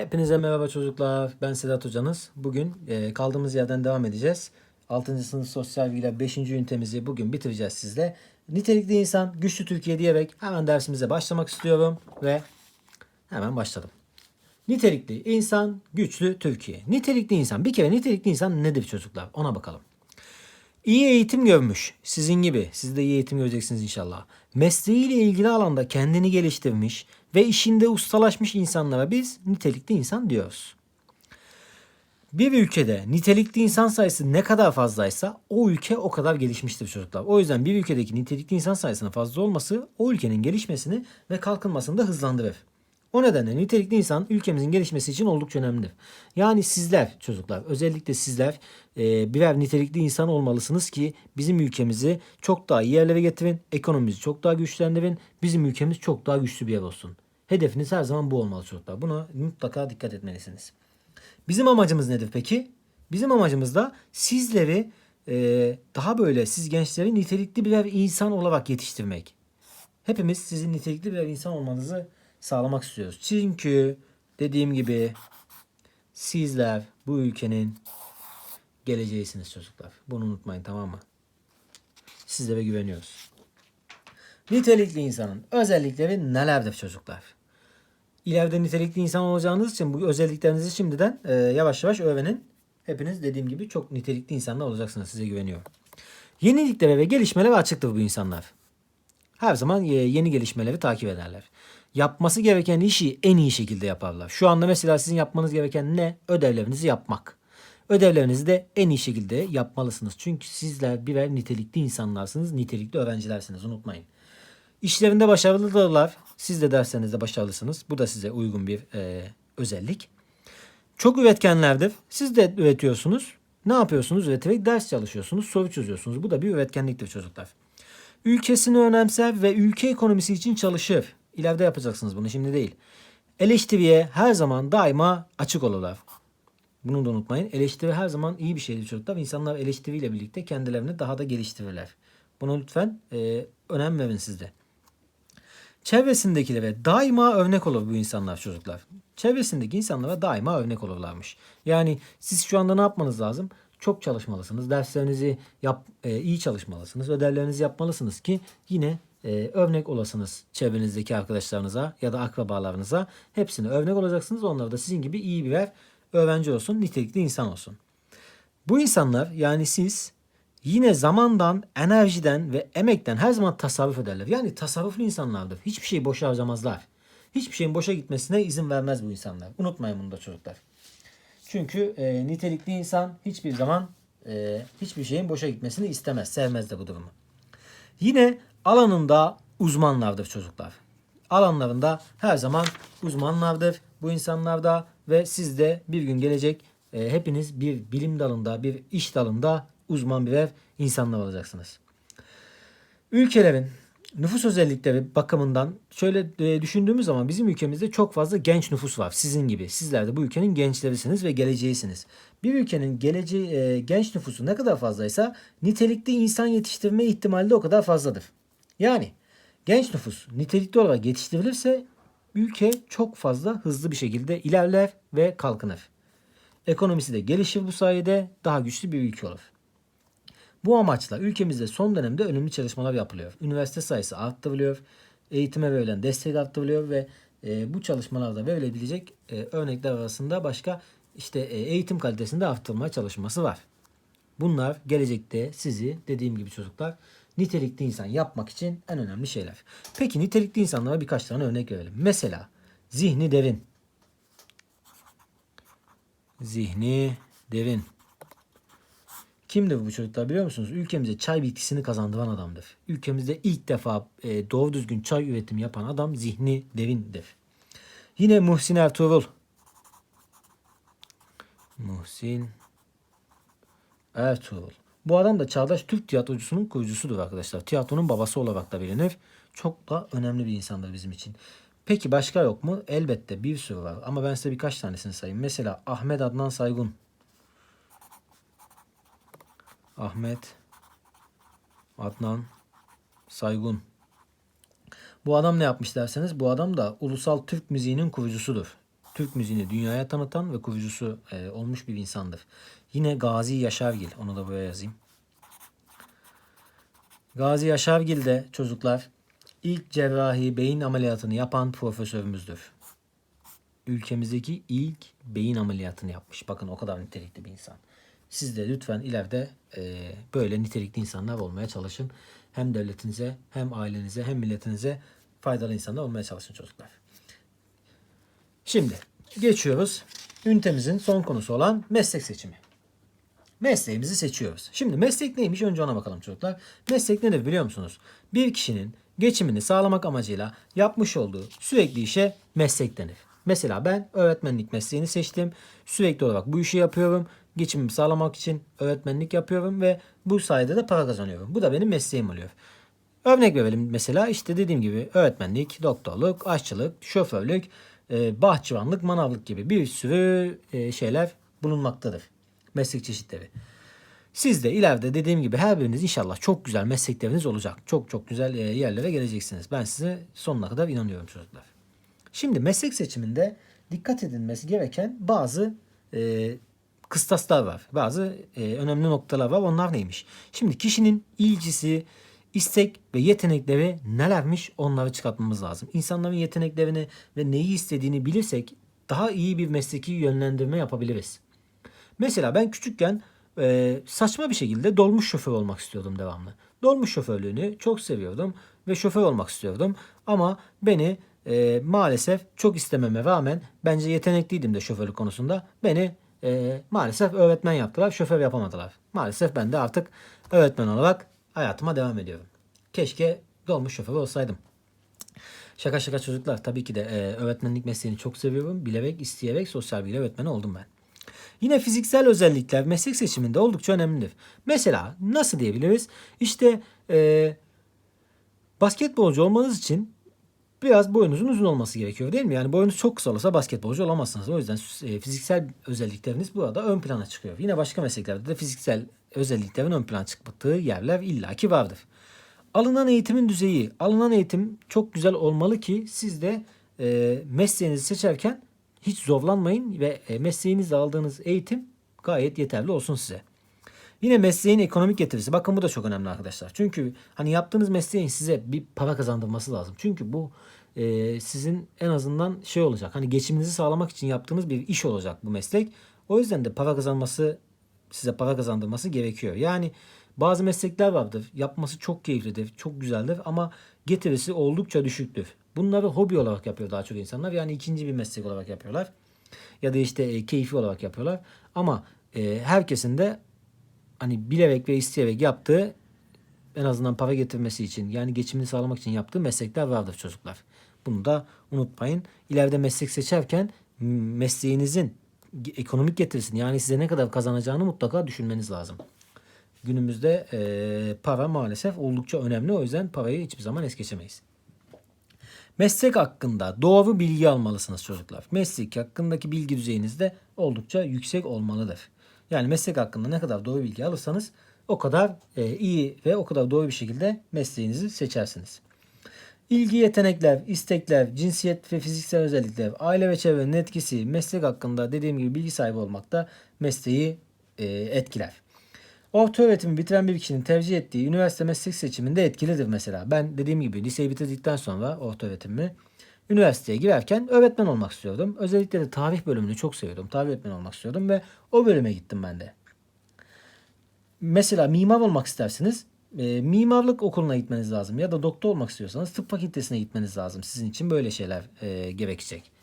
Hepinize merhaba çocuklar. Ben Sedat Hocanız. Bugün e, kaldığımız yerden devam edeceğiz. 6. sınıf sosyal bilgiler 5. ünitemizi bugün bitireceğiz sizle. Nitelikli insan, güçlü Türkiye diyerek hemen dersimize başlamak istiyorum ve hemen başladım. Nitelikli insan, güçlü Türkiye. Nitelikli insan, bir kere nitelikli insan nedir çocuklar? Ona bakalım. İyi eğitim görmüş. Sizin gibi. Siz de iyi eğitim göreceksiniz inşallah. Mesleğiyle ilgili alanda kendini geliştirmiş ve işinde ustalaşmış insanlara biz nitelikli insan diyoruz. Bir ülkede nitelikli insan sayısı ne kadar fazlaysa o ülke o kadar gelişmiştir çocuklar. O yüzden bir ülkedeki nitelikli insan sayısının fazla olması o ülkenin gelişmesini ve kalkınmasını da hızlandırır. O nedenle nitelikli insan ülkemizin gelişmesi için oldukça önemlidir. Yani sizler çocuklar özellikle sizler e, birer nitelikli insan olmalısınız ki bizim ülkemizi çok daha iyi yerlere getirin, ekonomimizi çok daha güçlendirin, bizim ülkemiz çok daha güçlü bir yer olsun. Hedefiniz her zaman bu olmalı çocuklar. Buna mutlaka dikkat etmelisiniz. Bizim amacımız nedir peki? Bizim amacımız da sizleri e, daha böyle siz gençleri nitelikli birer insan olarak yetiştirmek. Hepimiz sizin nitelikli birer insan olmanızı sağlamak istiyoruz. Çünkü dediğim gibi sizler bu ülkenin geleceğisiniz çocuklar. Bunu unutmayın tamam mı? Sizlere güveniyoruz. Nitelikli insanın özellikleri nelerdir çocuklar? İleride nitelikli insan olacağınız için bu özelliklerinizi şimdiden e, yavaş yavaş öğrenin. Hepiniz dediğim gibi çok nitelikli insanlar olacaksınız. Size güveniyorum. Yeniliklere ve gelişmelere açıktır bu insanlar. Her zaman e, yeni gelişmeleri takip ederler. Yapması gereken işi en iyi şekilde yaparlar. Şu anda mesela sizin yapmanız gereken ne? Ödevlerinizi yapmak. Ödevlerinizi de en iyi şekilde yapmalısınız. Çünkü sizler birer nitelikli insanlarsınız, nitelikli öğrencilersiniz. Unutmayın. İşlerinde başarılıdırlar. Siz de derslerinizde başarılısınız. Bu da size uygun bir e, özellik. Çok üretkenlerdir. Siz de üretiyorsunuz. Ne yapıyorsunuz? Üreterek ders çalışıyorsunuz, soru çözüyorsunuz. Bu da bir üretkenliktir çocuklar. Ülkesini önemser ve ülke ekonomisi için çalışır. İleride yapacaksınız bunu şimdi değil. Eleştiriye her zaman daima açık olurlar. Bunu da unutmayın. Eleştiri her zaman iyi bir şeydir çocuklar. İnsanlar eleştiriyle birlikte kendilerini daha da geliştirirler. Buna lütfen e, önem verin siz de. Çevresindekilere daima örnek olur bu insanlar çocuklar. Çevresindeki insanlara daima örnek olurlarmış. Yani siz şu anda ne yapmanız lazım? Çok çalışmalısınız. Derslerinizi yap, e, iyi çalışmalısınız. Ödevlerinizi yapmalısınız ki yine e, örnek olasınız çevrenizdeki arkadaşlarınıza ya da akrabalarınıza. Hepsine örnek olacaksınız. Onlar da sizin gibi iyi birer öğrenci olsun, nitelikli insan olsun. Bu insanlar yani siz yine zamandan, enerjiden ve emekten her zaman tasarruf ederler. Yani tasarruflu insanlardır. Hiçbir şeyi boşa harcamazlar. Hiçbir şeyin boşa gitmesine izin vermez bu insanlar. Unutmayın bunu da çocuklar. Çünkü e, nitelikli insan hiçbir zaman e, hiçbir şeyin boşa gitmesini istemez. Sevmez de bu durumu. Yine alanında uzmanlardır çocuklar. Alanlarında her zaman uzmanlardır bu insanlarda ve siz de bir gün gelecek e, hepiniz bir bilim dalında, bir iş dalında uzman birer insanlar olacaksınız. Ülkelerin nüfus özellikleri bakımından şöyle e, düşündüğümüz zaman bizim ülkemizde çok fazla genç nüfus var. Sizin gibi. Sizler de bu ülkenin gençlerisiniz ve geleceğisiniz. Bir ülkenin geleceği e, genç nüfusu ne kadar fazlaysa nitelikli insan yetiştirme ihtimali de o kadar fazladır. Yani genç nüfus nitelikli olarak yetiştirilirse ülke çok fazla hızlı bir şekilde ilerler ve kalkınır. Ekonomisi de gelişir bu sayede daha güçlü bir ülke olur. Bu amaçla ülkemizde son dönemde önemli çalışmalar yapılıyor. Üniversite sayısı arttırılıyor, eğitime verilen destek arttırılıyor ve e, bu çalışmalarda verilebilecek e, örnekler arasında başka işte e, eğitim kalitesinde arttırma çalışması var. Bunlar gelecekte sizi dediğim gibi çocuklar nitelikli insan yapmak için en önemli şeyler. Peki nitelikli insanlara birkaç tane örnek verelim. Mesela zihni derin. Zihni derin. Kimdir bu çocuklar biliyor musunuz? Ülkemize çay bitkisini kazandıran adamdır. Ülkemizde ilk defa e, doğru düzgün çay üretimi yapan adam zihni derindir. Yine Muhsin Ertuğrul. Muhsin Ertuğrul. Bu adam da çağdaş Türk tiyatrocusunun kurucusudur arkadaşlar. Tiyatronun babası olarak da bilinir. Çok da önemli bir insandır bizim için. Peki başka yok mu? Elbette bir sürü var. Ama ben size birkaç tanesini sayayım. Mesela Ahmet Adnan Saygun. Ahmet Adnan Saygun. Bu adam ne yapmış derseniz bu adam da ulusal Türk müziğinin kurucusudur. Türk müziğini dünyaya tanıtan ve kurucusu e, olmuş bir insandır. Yine Gazi Yaşargil. Onu da buraya yazayım. Gazi Yaşargil de çocuklar ilk cerrahi beyin ameliyatını yapan profesörümüzdür. Ülkemizdeki ilk beyin ameliyatını yapmış. Bakın o kadar nitelikli bir insan. Siz de lütfen ileride e, böyle nitelikli insanlar olmaya çalışın. Hem devletinize hem ailenize hem milletinize faydalı insanlar olmaya çalışın çocuklar. Şimdi geçiyoruz. Ünitemizin son konusu olan meslek seçimi. Mesleğimizi seçiyoruz. Şimdi meslek neymiş önce ona bakalım çocuklar. Meslek nedir biliyor musunuz? Bir kişinin geçimini sağlamak amacıyla yapmış olduğu sürekli işe meslek denir. Mesela ben öğretmenlik mesleğini seçtim. Sürekli olarak bu işi yapıyorum. Geçimimi sağlamak için öğretmenlik yapıyorum ve bu sayede de para kazanıyorum. Bu da benim mesleğim oluyor. Örnek verelim mesela işte dediğim gibi öğretmenlik, doktorluk, aşçılık, şoförlük, e, bahçıvanlık, manavlık gibi bir sürü e, şeyler bulunmaktadır. Meslek çeşitleri. Siz de ileride dediğim gibi her biriniz inşallah çok güzel meslekleriniz olacak. Çok çok güzel e, yerlere geleceksiniz. Ben size sonuna kadar inanıyorum çocuklar. Şimdi meslek seçiminde dikkat edilmesi gereken bazı e, kıstaslar var. Bazı e, önemli noktalar var. Onlar neymiş? Şimdi kişinin ilgisi, istek ve yetenekleri nelermiş onları çıkartmamız lazım. İnsanların yeteneklerini ve neyi istediğini bilirsek daha iyi bir mesleki yönlendirme yapabiliriz. Mesela ben küçükken e, saçma bir şekilde dolmuş şoför olmak istiyordum devamlı. Dolmuş şoförlüğünü çok seviyordum ve şoför olmak istiyordum. Ama beni e, maalesef çok istememe rağmen bence yetenekliydim de şoförlük konusunda. Beni e, maalesef öğretmen yaptılar, şoför yapamadılar. Maalesef ben de artık öğretmen olarak hayatıma devam ediyorum. Keşke dolmuş şoför olsaydım. Şaka şaka çocuklar tabii ki de e, öğretmenlik mesleğini çok seviyorum. Bilerek, isteyerek sosyal bilgi öğretmeni oldum ben. Yine fiziksel özellikler meslek seçiminde oldukça önemlidir. Mesela nasıl diyebiliriz? İşte e, basketbolcu olmanız için biraz boyunuzun uzun olması gerekiyor değil mi? Yani boyunuz çok kısa olursa basketbolcu olamazsınız. O yüzden e, fiziksel özellikleriniz burada ön plana çıkıyor. Yine başka mesleklerde de fiziksel özelliklerin ön plana çıktığı yerler illaki vardır. Alınan eğitimin düzeyi. Alınan eğitim çok güzel olmalı ki siz de e, mesleğinizi seçerken hiç zorlanmayın ve e, mesleğinizde aldığınız eğitim gayet yeterli olsun size. Yine mesleğin ekonomik getirisi. Bakın bu da çok önemli arkadaşlar. Çünkü hani yaptığınız mesleğin size bir para kazandırması lazım. Çünkü bu e, sizin en azından şey olacak. Hani geçiminizi sağlamak için yaptığınız bir iş olacak bu meslek. O yüzden de para kazanması size para kazandırması gerekiyor. Yani bazı meslekler vardır. Yapması çok keyiflidir, çok güzeldir ama getirisi oldukça düşüktür. Bunları hobi olarak yapıyor daha çok insanlar. Yani ikinci bir meslek olarak yapıyorlar. Ya da işte e, keyfi olarak yapıyorlar. Ama e, herkesin de hani bilerek ve isteyerek yaptığı en azından para getirmesi için yani geçimini sağlamak için yaptığı meslekler vardır çocuklar. Bunu da unutmayın. İleride meslek seçerken mesleğinizin ekonomik getirisini yani size ne kadar kazanacağını mutlaka düşünmeniz lazım. Günümüzde e, para maalesef oldukça önemli. O yüzden parayı hiçbir zaman es geçemeyiz. Meslek hakkında doğru bilgi almalısınız çocuklar. Meslek hakkındaki bilgi düzeyiniz de oldukça yüksek olmalıdır. Yani meslek hakkında ne kadar doğru bilgi alırsanız o kadar e, iyi ve o kadar doğru bir şekilde mesleğinizi seçersiniz. İlgi, yetenekler, istekler, cinsiyet ve fiziksel özellikler, aile ve çevrenin etkisi, meslek hakkında dediğim gibi bilgi sahibi olmak da mesleği e, etkiler. Orta öğretimi bitiren bir kişinin tercih ettiği üniversite meslek seçiminde etkilidir mesela. Ben dediğim gibi liseyi bitirdikten sonra orta öğretimimi üniversiteye girerken öğretmen olmak istiyordum. Özellikle de tarih bölümünü çok seviyordum. Tarih öğretmeni olmak istiyordum ve o bölüme gittim ben de. Mesela mimar olmak istersiniz. E, mimarlık okuluna gitmeniz lazım. Ya da doktor olmak istiyorsanız tıp fakültesine gitmeniz lazım. Sizin için böyle şeyler e, gerekecek.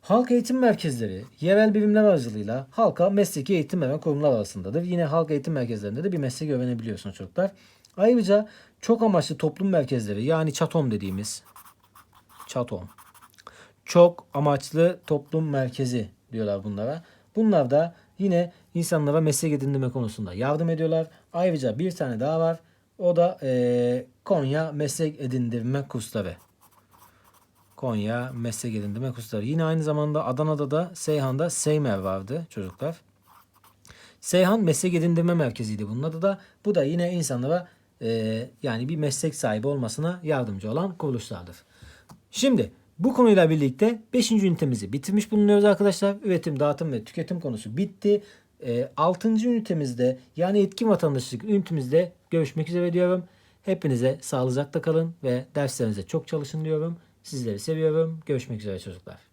Halk eğitim merkezleri yerel birimler aracılığıyla halka mesleki eğitim veren kurumlar arasındadır. Yine halk eğitim merkezlerinde de bir meslek öğrenebiliyorsunuz çocuklar. Ayrıca çok amaçlı toplum merkezleri yani ÇATOM dediğimiz ÇATOM çok amaçlı toplum merkezi diyorlar bunlara. Bunlar da yine insanlara meslek edindirme konusunda yardım ediyorlar. Ayrıca bir tane daha var. O da e, Konya Meslek Edindirme Kursları. Konya Meslek Edindirme Kursları. Yine aynı zamanda Adana'da da Seyhan'da Seymer vardı çocuklar. Seyhan Meslek Edindirme Merkezi'ydi bunun adı da. Bu da yine insanlara e, yani bir meslek sahibi olmasına yardımcı olan kuruluşlardır. Şimdi Bu konuyla birlikte 5. ünitemizi bitirmiş bulunuyoruz arkadaşlar. Üretim, dağıtım ve tüketim konusu bitti. 6. ünitemizde yani etkin vatandaşlık ünitemizde görüşmek üzere diyorum. Hepinize sağlıcakla kalın ve derslerinize çok çalışın diyorum. Sizleri seviyorum. Görüşmek üzere çocuklar.